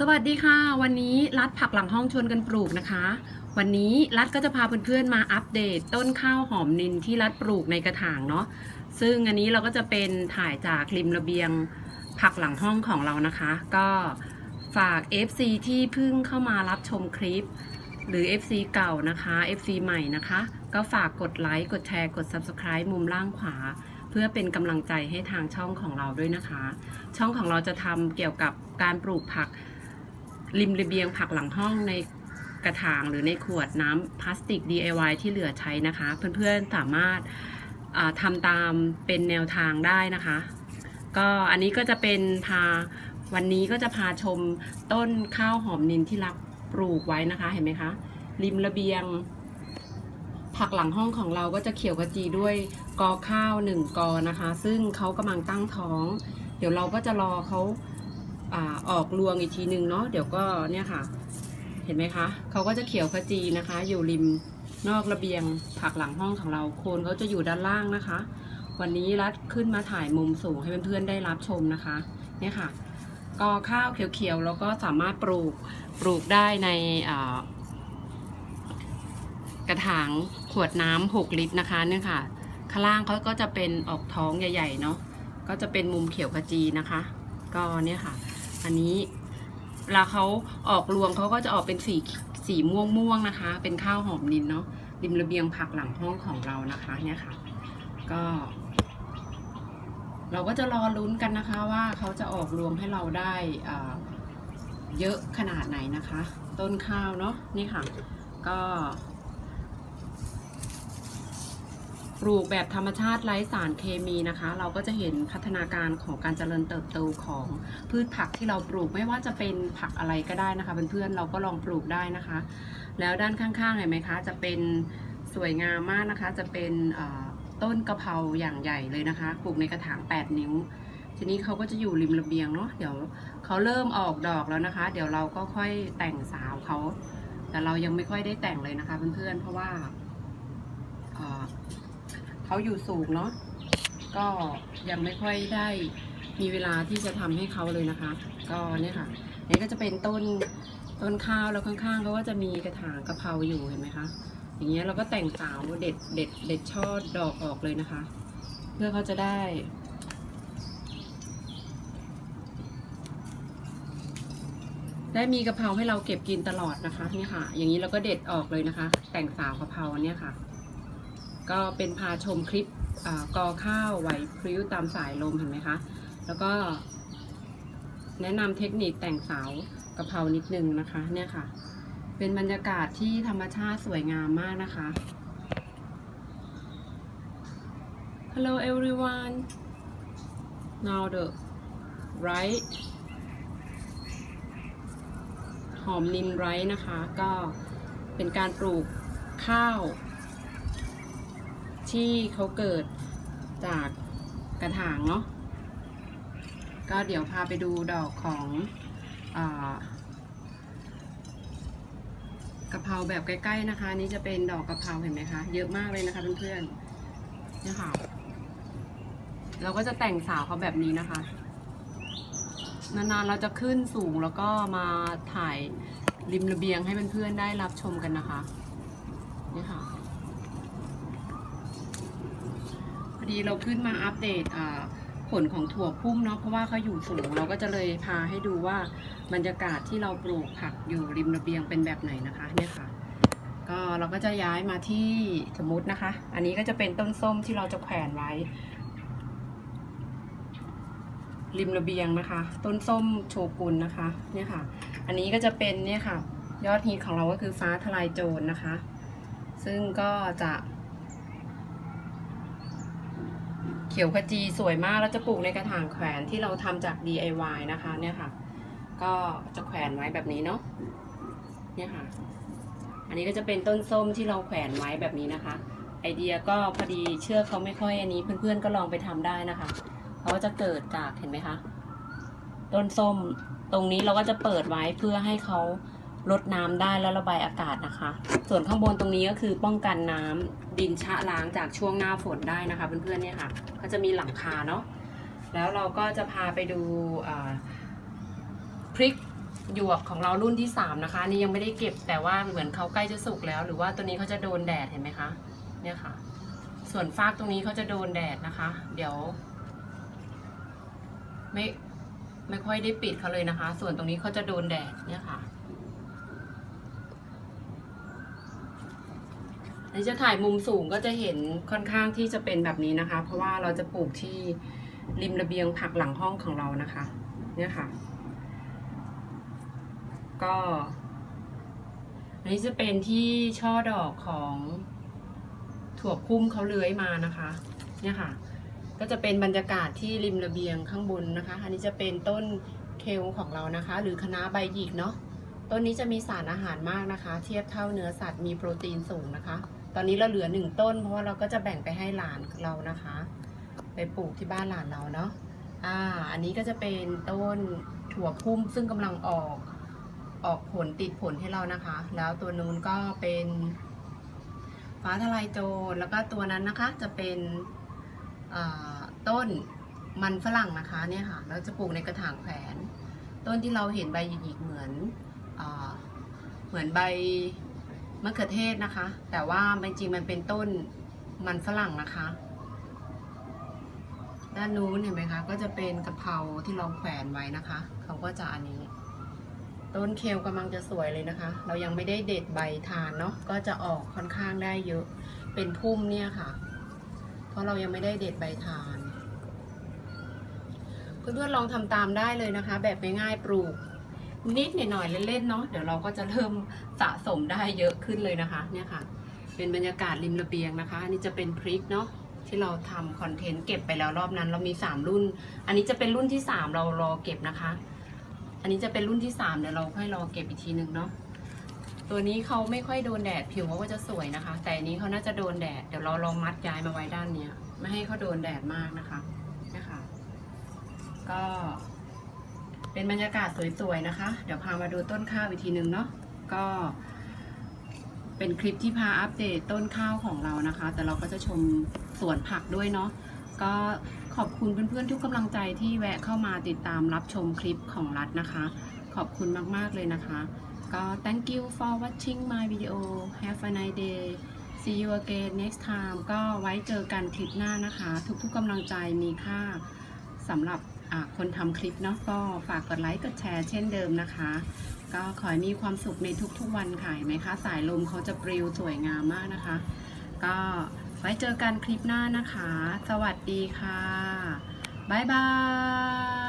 สวัสดีค่ะ วันนี้รัดผักหลังห้องชวนกันปลูกนะคะ วันนี้รัดก็จะพาเพื่อนๆมาอัปเดต ต้นข้าวหอมนินที่รัดปลูกในกระถางเนาะซึ่งอันนี้เราก็จะเป็นถ่ายจากริมระเบียงผักหลังห้องของเรานะคะ ก็ฝาก FC ที่เพิ่งเข้ามารับชมคลิป หรือ FC เก่านะคะ FC ใหม่นะคะ ก็ฝากกดไลค์กดแชร์กด Subscribe มุมล่างขวา เพื่อเป็นกำลังใจให้ทางช่องของเราด้วยนะคะ ช่องของเราจะทำเกี่ยวกับการปลูกผัก ริมระเบียงผักหลังห้องในกระถางหรือในขวดน้ำพลาสติก DIY ที่เหลือใช้นะคะ เพื่อนๆสามารถทำตามเป็นแนวทางได้นะคะ ก็อันนี้ก็จะเป็นพาวันนี้ก็จะพาชมต้นข้าวหอมนินที่รักปลูกไว้นะคะเห็นไหมคะ ริมระเบียง ผักหลังห้องของเราก็จะเขียวขจีด้วยกอข้าวหนึ่งกอนะคะ ซึ่งเขากำลังตั้งท้อง เดี๋ยวเราก็จะรอเขา อออกรวงอีกทีหนึ่งเนาะเดี๋ยวก็เนี่ยค่ะ เห็นไหมคะเขาก็จะเขียวขจีนะคะ อยู่ริมนอกระเบียงผักหลังห้องของเราโคนเขาจะอยู่ด้านล่างนะคะ วันนี้รัดขึ้นมาถ่ายมุมสูงให้เพื่อนๆได้รับชมนะคะเนี่ยค่ะกอข้าวเขียวๆแล้วก็สามารถปลูกปลูกได้ในกระถางขวดน้ำหกลิตรนะคะเนี่ยค่ะ ข้างล่างเขาก็จะเป็นออกท้องใหญ่ๆเนาะก็จะเป็นมุมเขียวขจีนะคะ ก็เนี่ยค่ะ อันนี้เวลาเขาออกรวงเขาก็จะออกเป็นสีสีม่วงม่วงๆนะคะ เป็นข้าวหอมนินเนาะริมระเบียงผักหลังห้องของเรานะคะเนี่ยค่ะ ก็ เราก็จะรอลุ้นกันนะคะว่าเขาจะออกรวงให้เราได้เยอะขนาดไหนนะคะ ต้นข้าวเนาะนี่ค่ะ ก็ ปลูกแบบธรรมชาติไร้สารเคมีนะคะ เราก็จะเห็นพัฒนาการของการเจริญเติบโตของพืชผักที่เราปลูกไม่ว่าจะเป็นผักอะไรก็ได้นะคะเพื่อนๆเราก็ลองปลูกได้นะคะ แล้วด้านข้างๆเห็นไหมคะจะเป็นสวยงามมากนะคะ จะเป็นต้นกะเพราอย่างใหญ่เลยนะคะปลูกในกระถาง 8 นิ้ว ทีนี้เขาก็จะอยู่ริมระเบียงเนาะเดี๋ยวเขาเริ่มออกดอกแล้วนะคะ เดี๋ยวเราก็ค่อยแต่งสาวเขาแต่เรายังไม่ค่อยได้แต่งเลยนะคะเพื่อนๆเพราะว่า เขาอยู่สูงเนาะก็ยังไม่ค่อยได้มีเวลาที่จะทำให้เขาเลยนะคะ ก็เนี่ยค่ะนี่ก็จะเป็นต้นต้นข้าวแล้วข้างๆเขาก็จะมีกระถางกะเพราอยู่เห็นไหมคะอย่างเงี้ยเราก็แต่งสาวเด็ดเด็ดเด็ดช่อดอกออกเลยนะคะ เพื่อเขาจะได้ได้มีกะเพราให้เราเก็บกินตลอดนะคะนี่ค่ะ อย่างนี้เราก็เด็ดออกเลยนะคะ แต่งสาวกะเพราเนี่ยค่ะ ก็เป็นพาชมคลิปอกอข้าวไหวพริ้วตามสายลมเห็นไหมคะ แล้วก็แนะนำเทคนิคแต่งเสาวกะเพรานิดนึงนะคะเนี่ยค่ะ เป็นบรรยากาศที่ธรรมชาติสวยงามมากนะคะ Hello everyone now the right หอมนินไรนะคะ ก็เป็นการปลูกข้าว ที่เขาเกิดจากกระถางเนาะก็เดี๋ยวพาไปดูดอกของอากะเพราแบบใกล้ๆนะคะ นี่จะเป็นดอกกะเพราเห็นไหมคะเยอะมากเลยนะคะเพื่อนๆเนี่ยค่ะ เราก็จะแต่งสาวเขาแบบนี้นะคะ นานๆเราจะขึ้นสูงแล้วก็มาถ่ายริมระเบียงให้เพื่อนๆได้รับชมกันนะคะเนี่ยค่ะ พ อดีเราขึ้นมาอัปเดตผลของถั่วพุ่มเนาะเพราะว่าเขาอยู่สูง เราก็จะเลยพาให้ดูว่าบรรยากาศที่เราปลูกผักอยู่ริมระเบียงเป็นแบบไหนนะคะเนี่ยค่ะ ก็เราก็จะย้ายมาที่สมมตินะคะ อันนี้ก็จะเป็นต้นส้มที่เราจะแขวนไว้ ริมระเบียงนะคะ ต้นส้มโชกุนนะคะเนี่ยค่ะ อันนี้ก็จะเป็นเนี่ยค่ะ ยอดฮิตของเราก็คือฟ้าทลายโจรนะคะ ซึ่งก็จะ เขียวขจีสวยมากแล้วจะปลูกในกระถางแขวนที่เราทำจาก DIY นะคะเนี่ยค่ะ ก็จะแขวนไว้แบบนี้เนาะเนี่ยค่ะ อันนี้ก็จะเป็นต้นส้มที่เราแขวนไว้แบบนี้นะคะ ไอเดียก็พอดีเชื่อเขาไม่ค่อยอันนี้เพื่อนๆก็ลองไปทำได้นะคะเขาจะเกิดจากเห็นไหมคะต้นส้มตรงนี้เราก็จะเปิดไว้เพื่อให้เขา ลดน้ำได้แล้วระบายอากาศนะคะ ส่วนข้างบนตรงนี้ก็คือป้องกันน้ำดินชะล้างจากช่วงหน้าฝนได้นะคะเพื่อนๆเนี่ยค่ะก็จะมีหลังคาเนาะแล้วเราก็จะพาไปดูพริกหยวกของเรารุ่นที่สามนะคะนี่ยังไม่ได้เก็บแต่ว่าเหมือนเขาใกล้จะสุกแล้ว หรือว่าตัวนี้เขาจะโดนแดดเห็นไหมคะเนี่ยค่ะ ส่วนฟากตรงนี้เขาจะโดนแดดนะคะ เดี๋ยว ไม่ไม่ค่อยได้ปิดเขาเลยนะคะ ส่วนตรงนี้เขาจะโดนแดดเนี่ยค่ะ นนี้จะถ่ายมุมสูงก็จะเห็นค่อนข้างที่จะเป็นแบบนี้นะคะ เพราะว่าเราจะปลูกที่ริมระเบียงผักหลังห้องของเรานะคะ เนี่ยค่ะ ก็อันนี้จะเป็นที่ช่อดอกของถั่วพุ่มเขาเลื้อยมานะคะ เนี่ยค่ะ ก็จะเป็นบรรยากาศที่ริมระเบียงข้างบนนะคะ อันนี้จะเป็นต้นเคลของเรานะคะ หรือคณะใบหยิกเนาะต้นนี้จะมีสารอาหารมากนะคะ เทียบเท่าเนื้อสัตว์มีโปรตีนสูงนะคะ ตอนนี้เราเหลือหนึ่งต้น เพราะว่าเราก็จะแบ่งไปให้หลานเรานะคะ ไปปลูกที่บ้านหลานเราเนาะอ่าอันนี้ก็จะเป็นต้นถั่วพุ่มซึ่งกำลังออกออกผลติดผลให้เรานะคะ แล้วตัวนู้นก็เป็นฟ้าทลายโจรแล้วก็ตัวนั้นนะคะจะเป็นต้นมันฝรั่งนะคะเนี่ยค่ะเราจะปลูกในกระถางแขวน ต้นที่เราเห็นใบหยิกๆเหมือนอเหมือนใบ มะเขือเทศนะคะ แต่ว่าจริงๆมันเป็นต้นมันฝรั่งนะคะ ด้านนู้นเห็นไหมคะ ก็จะเป็นกะเพราที่เราแขวนไว้นะคะ เขาก็จะอันนี้ ต้นเคลกำลังจะสวยเลยนะคะ เรายังไม่ได้เด็ดใบทานเนาะ ก็จะออกค่อนข้างได้เยอะ เป็นพุ่มเนี่ยค่ะ เพราะเรายังไม่ได้เด็ดใบทาน เพื่อนๆลองทำตามได้เลยนะคะ แบบง่ายๆปลูก นิดหน่อยๆเล่นๆเนาะเดี๋ยวเราก็จะเริ่มสะสมได้เยอะขึ้นเลยนะคะเนี่ยค่ะ เป็นบรรยากาศริมระเบียงนะคะอันนี้จะเป็นพริกเนาะที่เราทำคอนเทนต์เก็บไปแล้วรอบนั้น เรามี 3 รุ่น อันนี้จะเป็นรุ่นที่ 3 เรารอเก็บนะคะ อันนี้จะเป็นรุ่นที่ 3 เดี๋ยวเราค่อยรอเก็บอีกทีนึงเนาะตัวนี้เขาไม่ค่อยโดนแดดผิวเขาก็จะสวยนะคะ แต่อันนี้เขาน่าจะโดนแดดเดี๋ยวเราลองมัดย้ายมาไว้ด้านเนี้ยไม่ให้เขาโดนแดดมากนะคะนะคะ ก็ เป็นบรรยากาศสวยๆนะคะ เดี๋ยวพามาดูต้นข้าวอีกทีหนึ่งเนาะก็เป็นคลิปที่พาอัปเดตต้นข้าวของเรานะคะ แต่เราก็จะชมสวนผักด้วยเนาะก็ขอบคุณเพื่อนๆทุกกำลังใจที่แวะเข้ามาติดตามรับชมคลิปของรัฐนะคะ ขอบคุณมากๆเลยนะคะ ก็ thank you for watching my video have a nice day see you again next time ก็ไว้เจอกันคลิปหน้านะคะ ทุกๆกำลังใจมีค่าสำหรับ คนทำคลิปเนาะก็ฝากกดไลค์กดแชร์เช่นเดิมนะคะ ก็ขอให้มีความสุขในทุกๆวันค่ะเห็นไหมคะ สายลมเขาจะปลิวสวยงามมากนะคะ ก็ไว้เจอกันคลิปหน้านะคะ สวัสดีค่ะ บ๊ายบาย